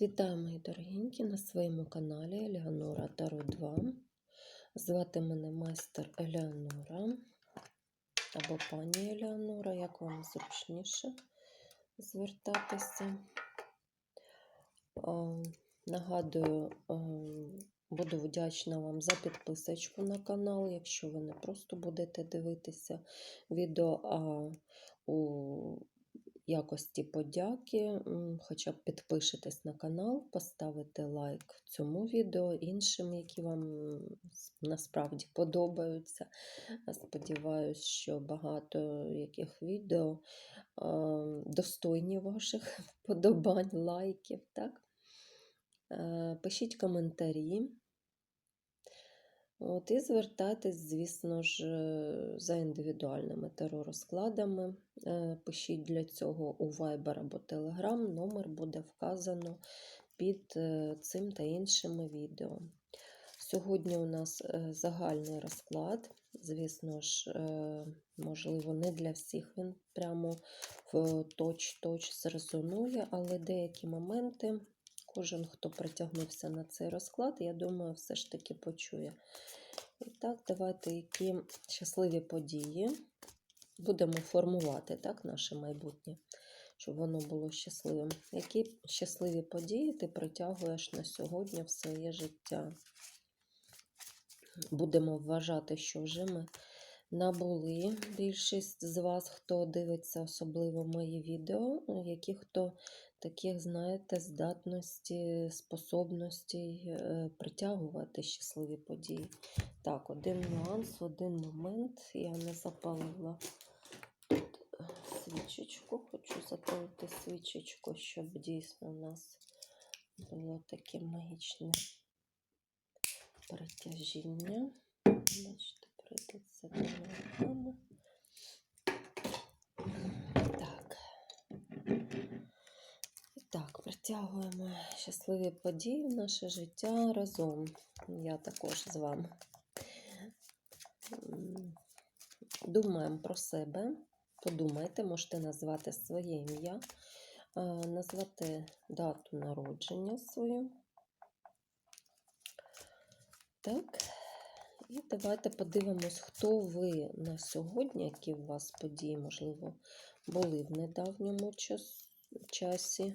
Вітаю, мої дорогенькі, на своєму каналі Елеонора Таро 2. Звати мене майстер Елеонора або пані Елеонора, як вам зручніше звертатися. Нагадую, буду вдячна вам за підписочку на канал, якщо ви не просто будете дивитися відео, а у якості подяки, хоча б підпишитесь на канал, поставите лайк цьому відео, іншим, які вам насправді подобаються. Сподіваюсь, що багато яких відео достойні ваших вподобань, лайків. Так? Е, Пишіть коментарі. От, і звертайтесь, звісно ж, за індивідуальними теророзкладами. Е, Пишіть для цього у Viber або Telegram. Номер буде вказано під е, цим та іншими відео. Сьогодні у нас е, загальний розклад. Звісно ж, можливо, не для всіх він прямо в точ-точ зрезонує, але деякі моменти кожен, хто притягнувся на цей розклад, я думаю, все ж таки почує. І так, давайте які щасливі події будемо формувати так, наше майбутнє, щоб воно було щасливим. Які щасливі події ти притягуєш на сьогодні в своє життя? Будемо вважати, що вже ми набули більшість з вас, хто дивиться особливо мої відео, які хто таких, знаєте, здатності, способностей е, притягувати щасливі події. Так, один нюанс, один момент. Я не запалила тут е, свічечку. Хочу запалити свічечку, щоб дійсно у нас було таке магічне притяжіння. Бачите, прийдеться двома руками. Так. І так, притягуємо щасливі події в наше життя разом. Я також з вами. Думаємо про себе. Подумайте, можете назвати своє ім'я, назвати дату народження свою. Так. І давайте подивимось, хто ви на сьогодні, які у вас події, можливо, були в недавньому часі.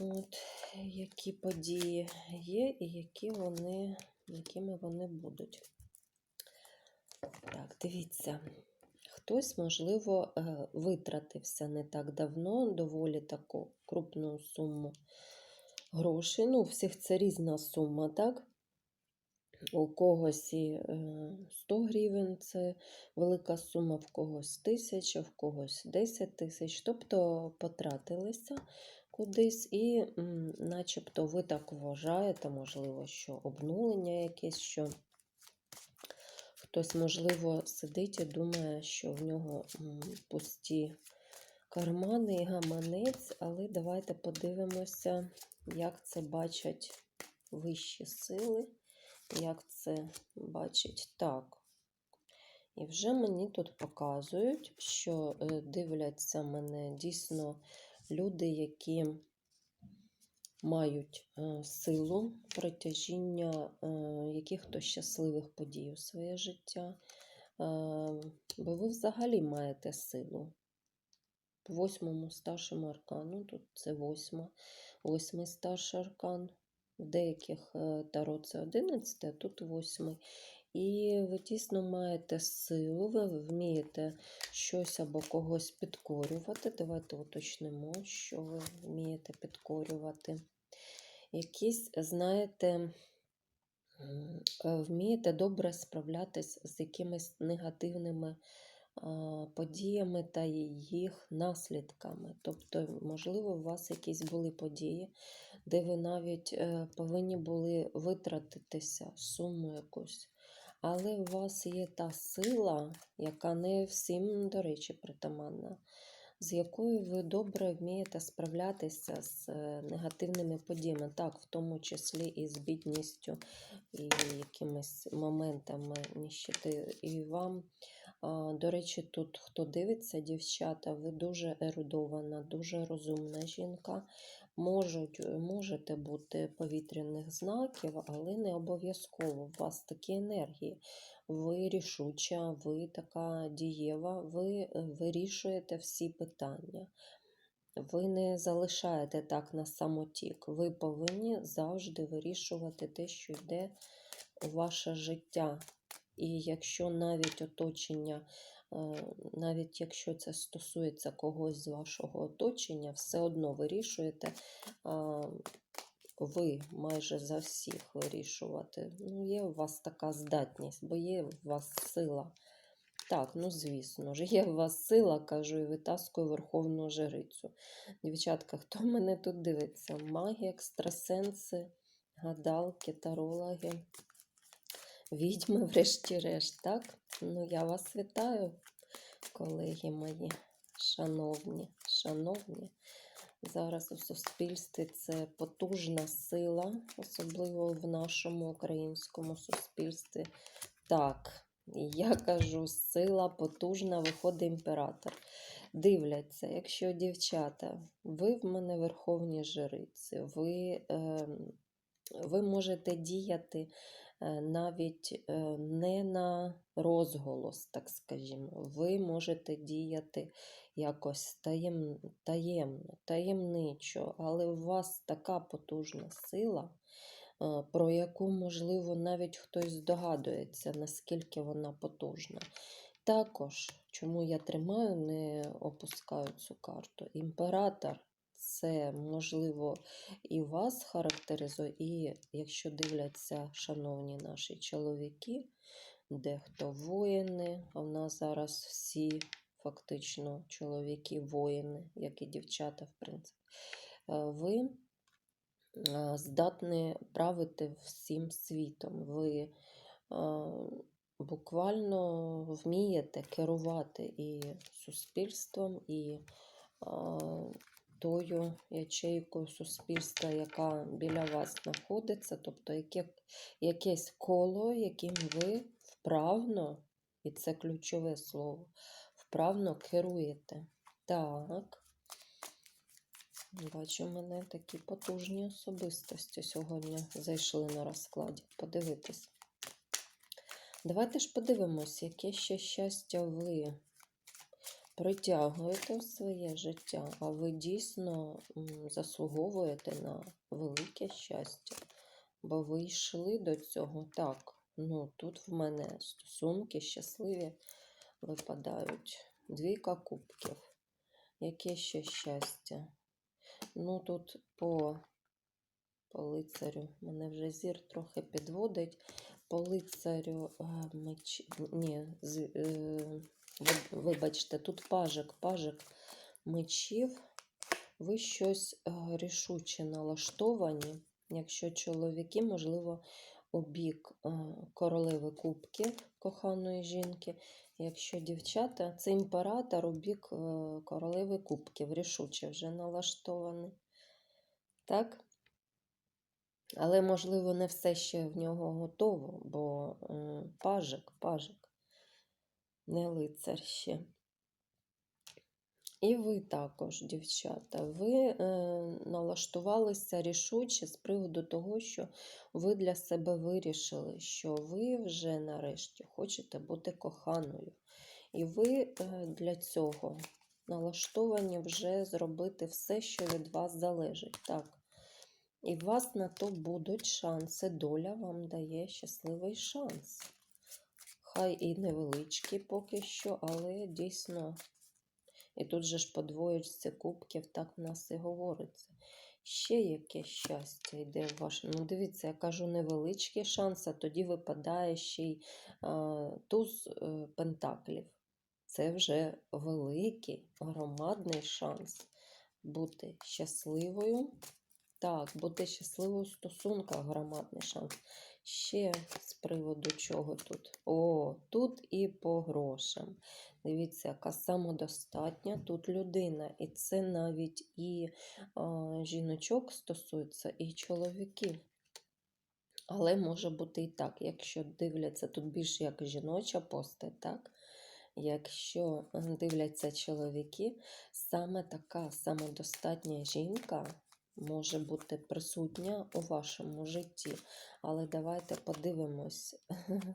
От, які події є і які вони, якими вони будуть. Так, дивіться. Хтось, можливо, е, витратився не так давно, доволі таку крупну суму грошей. Ну, у всіх це різна сума, так? У когось і е, 100 гривень це велика сума, в когось тисяча, в когось 10 тисяч. Тобто потратилися кудись, і начебто ви так вважаєте, можливо, що обнулення якесь, що хтось, можливо, сидить і думає, що в нього пусті кармани і гаманець, але давайте подивимося, як це бачать вищі сили як це бачить так. І вже мені тут показують, що е, дивляться мене дійсно люди, які мають е, силу притяжіння е, яких-то щасливих подій у своє життя. Е, Бо ви взагалі маєте силу. По восьмому старшому аркану, тут це восьма, восьмий старший аркан. В деяких е, таро це 11, а тут 8. І ви дійсно маєте силу, ви вмієте щось або когось підкорювати. Давайте уточнимо, що ви вмієте підкорювати. Якісь, знаєте, е, вмієте добре справлятись з якимись негативними подіями та їх наслідками. Тобто, можливо, у вас якісь були події, де ви навіть е, повинні були витратитися суму якусь. Але у вас є та сила, яка не всім, до речі, притаманна, з якою ви добре вмієте справлятися з е, негативними подіями, так, в тому числі і з бідністю, і якимись моментами ніщити. І вам До речі, тут хто дивиться, дівчата, ви дуже ерудована, дуже розумна жінка. Можуть, можете бути повітряних знаків, але не обов'язково. У вас такі енергії. Ви рішуча, ви така дієва, ви е, вирішуєте всі питання. Ви не залишаєте так на самотік. Ви повинні завжди вирішувати те, що йде у ваше життя. І якщо навіть оточення, е, навіть якщо це стосується когось з вашого оточення, все одно вирішуєте ви майже за всіх вирішувати. Ну, є у вас така здатність, бо є у вас сила. Так, ну звісно ж, є у вас сила, кажу, і витаскую верховну жрицю. Дівчатка, хто мене тут дивиться? Маги, екстрасенси, гадалки, тарологи, відьми, врешті-решт, так? Ну, я вас вітаю, колеги мої, шановні, шановні. Зараз у суспільстві це потужна сила, особливо в нашому українському суспільстві. Так, я кажу, сила потужна, виходить імператор. Дивляться, якщо дівчата, ви в мене верховні жриці, ви, е, ви можете діяти навіть е, не на розголос, так скажімо. Ви можете діяти якось таєм, таємно, таємничо, але у вас така потужна сила, е, про яку, можливо, навіть хтось здогадується, наскільки вона потужна. Також, чому я тримаю, не опускаю цю карту. Імператор це, можливо, і вас характеризує, і якщо дивляться, шановні наші чоловіки, дехто воїни, а в нас зараз всі фактично чоловіки воїни, як і дівчата, в принципі, е, ви е, здатні правити всім світом. Ви е, буквально вмієте керувати і суспільством, і тою ячейкою суспільства, яка біля вас знаходиться, тобто яке, якесь коло, яким ви вправно, і це ключове слово, вправно керуєте. Так. Бачу, мене такі потужні особистості сьогодні зайшли на розкладі. Подивитись. Давайте ж подивимось, яке ще щастя ви притягуєте в своє життя, а ви дійсно заслуговуєте на велике щастя. Бо ви йшли до цього так. Ну, тут в мене стосунки щасливі випадають. Двійка кубків. Яке ще щастя? Ну, тут по, по лицарю мене вже зір трохи підводить. По лицарю е, меч... Ні, з, е, вибачте, тут пажик, пажик мечів. Ви щось е, рішуче налаштовані. Якщо чоловіки, можливо, у бік е, королеви кубків коханої жінки. Якщо дівчата, це імператор у бік е, королеви кубків, рішуче вже налаштований. Так? Але, можливо, не все ще в нього готово, бо пажик, пажик, не лицар ще. І ви також, дівчата, ви е, налаштувалися рішуче з приводу того, що ви для себе вирішили, що ви вже нарешті хочете бути коханою. І ви е, для цього налаштовані вже зробити все, що від вас залежить. Так. І у вас на то будуть шанси. Доля вам дає щасливий шанс. Хай і невеличкий поки що, але дійсно. І тут же ж по двоєчці кубків, так в нас і говориться. Ще яке щастя йде в ваше. Ну, дивіться, я кажу, невеличкий шанс, а тоді випадає ще й а, туз а, е, пентаклів. Це вже великий громадний шанс бути щасливою. Так, бути щасливою в стосунках громадний шанс. Ще з приводу чого тут? О, тут і по грошам. Дивіться, яка самодостатня тут людина. І це навіть і а, жіночок стосується, і чоловіків. Але може бути і так, якщо дивляться, тут більш як жіноча постать, так? якщо дивляться чоловіки, саме така самодостатня жінка може бути присутня у вашому житті. Але давайте подивимось.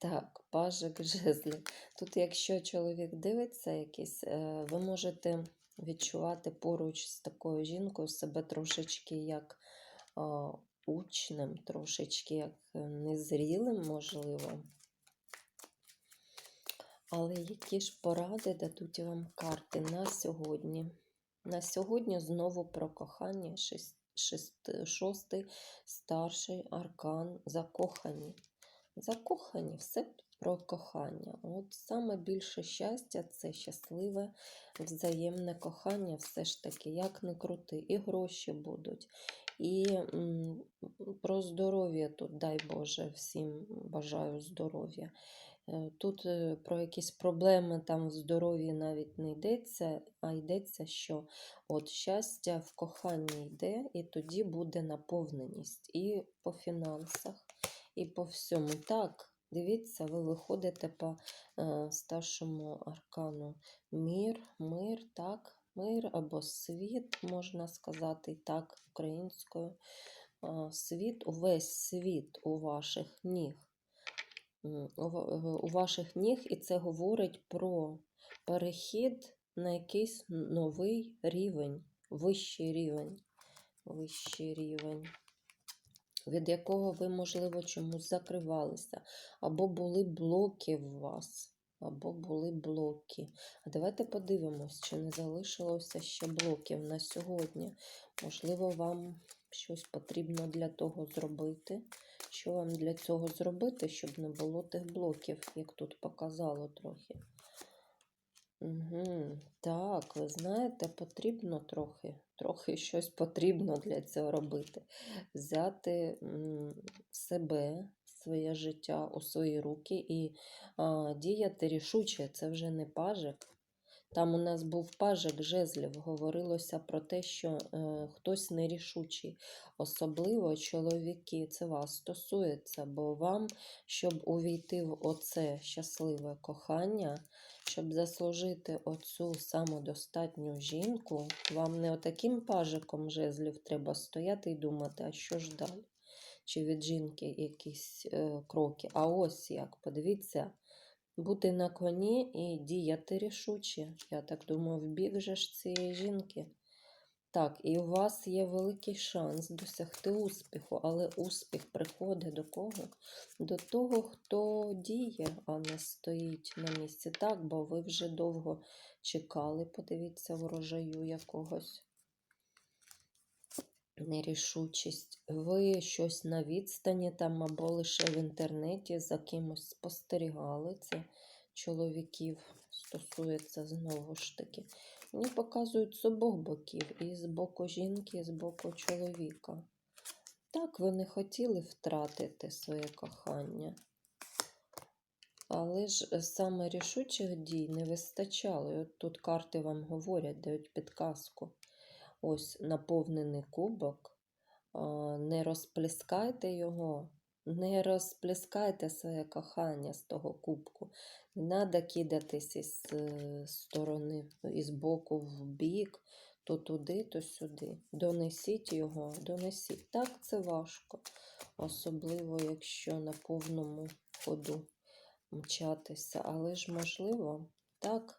Так, пажик жезлів. Тут, якщо чоловік дивиться якийсь, е, ви можете відчувати поруч з такою жінкою себе трошечки як учнем, трошечки як е, незрілим, можливо. Але які ж поради дадуть вам карти на сьогодні? На сьогодні знову про кохання, шостий старший аркан закохані. Закохані, все про кохання. От саме більше щастя це щасливе, взаємне кохання, все ж таки, як не крути, і гроші будуть. І про здоров'я тут, дай Боже, всім бажаю здоров'я. Е, Тут е, про якісь проблеми там в здоров'ї навіть не йдеться, а йдеться, що от щастя в коханні йде, і тоді буде наповненість і по фінансах, і по всьому. Так, дивіться, ви виходите по е, старшому аркану мір, мир, так, мир або світ, можна сказати, так, українською. Е, Світ, увесь світ у ваших ніг е, у ваших ніг, і це говорить про перехід на якийсь новий рівень, вищий рівень, вищий рівень, від якого ви, можливо, чомусь закривалися, або були блоки в вас. Або були блоки. А давайте подивимось, чи не залишилося ще блоків на сьогодні. Можливо, вам щось потрібно для того зробити. Що вам для цього зробити, щоб не було тих блоків, як тут показало трохи? Угу. Так, ви знаєте, потрібно трохи, трохи щось потрібно для цього робити. Взяти себе, своє життя у свої руки і а, діяти рішуче. Це вже не пажик. Там у нас був пажик жезлів, говорилося про те, що е, хтось нерішучий. Особливо чоловіки, це вас стосується, бо вам, щоб увійти в оце щасливе кохання, щоб заслужити оцю самодостатню жінку, вам не отаким пажиком жезлів треба стояти і думати, а що ж далі? Чи від жінки якісь е, кроки. А ось як, подивіться, бути на коні і діяти рішуче. Я так думаю, в же ж цієї жінки. Так, і у вас є великий шанс досягти успіху, але успіх приходить до кого? До того, хто діє, а не стоїть на місці. Так, бо ви вже довго чекали, подивіться, врожаю якогось. Нерішучість. Ви щось на відстані там або лише в інтернеті за кимось спостерігали. Це чоловіків стосується знову ж таки. Мені показують з обох боків, і з боку жінки, і з боку чоловіка. Так, ви не хотіли втратити своє кохання. Але ж саме рішучих дій не вистачало. І от тут карти вам говорять, дають підказку. Ось наповнений кубок. Не розплескайте його, не розплескайте своє кохання з того кубку. Не треба кидатись із е, сторони, із боку в бік, то туди, то сюди. Донесіть його, донесіть. Так, це важко, особливо, якщо на повному ходу мчатися. Але ж можливо, так,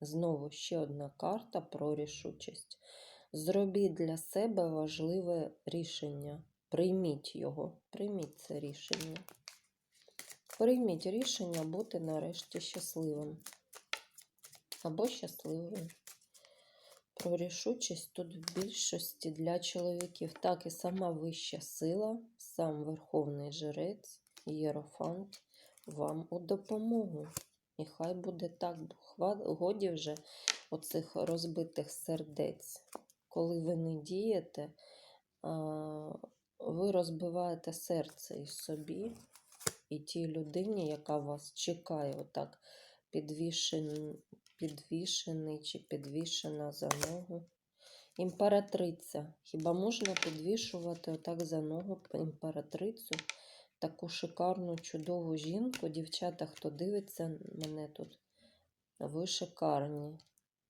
знову ще одна карта про рішучість. Зробіть для себе важливе рішення. Прийміть його, прийміть це рішення. Прийміть рішення бути нарешті щасливим. Або щасливою. Про рішучість тут в більшості для чоловіків. Так і сама вища сила, сам Верховний Жрець, Єрофант вам у допомогу. І хай буде так, годі вже оцих розбитих сердець. Коли ви не дієте, ви розбиваєте серце і собі, і тій людині, яка вас чекає, отак підвішен, підвішений чи підвішена за ногу. Імператриця. Хіба можна підвішувати отак за ногу імператрицю? таку шикарну, чудову жінку. Дівчата, хто дивиться мене тут, ви шикарні.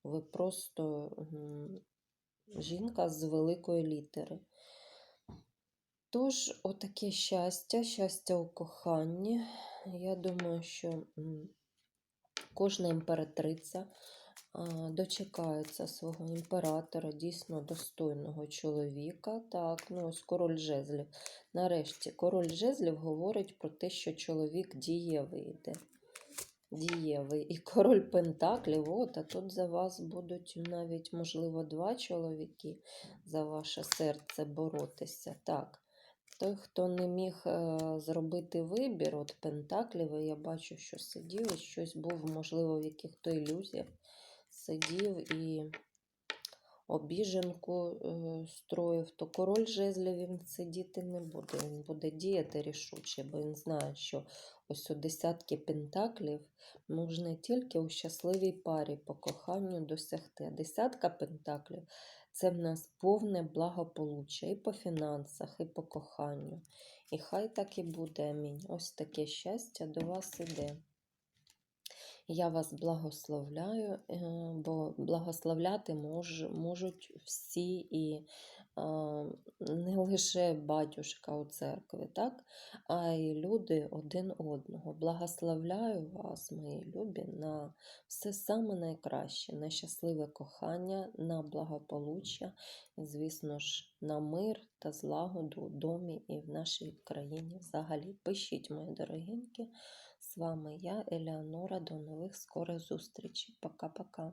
Ви просто жінка з великої літери. Тож, отаке щастя, щастя у коханні. Я думаю, що кожна імператриця дочекається свого імператора, дійсно достойного чоловіка. Так, ну ось король жезлів. Нарешті, король жезлів говорить про те, що чоловік дієвий йде. Дієвий. І король Пентаклів, от, а тут за вас будуть навіть, можливо, два чоловіки за ваше серце боротися. Так. Той, хто не міг е, зробити вибір, от Пентаклів, я бачу, що сидів, і щось був, можливо, в яких-то ілюзіях сидів і обіженку е, строїв, то король жезлів він сидіти не буде. Він буде діяти рішуче, бо він знає, що ось у десятки пентаклів можна тільки у щасливій парі по коханню досягти. Десятка пентаклів це в нас повне благополуччя і по фінансах, і по коханню. І хай так і буде. Амінь. Ось таке щастя до вас іде. Я вас благословляю, е, бо благословляти мож, можуть всі і не лише батюшка у церкві, так? а й люди один одного. Благословляю вас, мої любі, на все саме найкраще, на щасливе кохання, на благополуччя, звісно ж, на мир та злагоду у домі і в нашій країні взагалі. Пишіть, мої дорогенькі. З вами я, Елеонора. До нових скорих зустрічей. Пока-пока.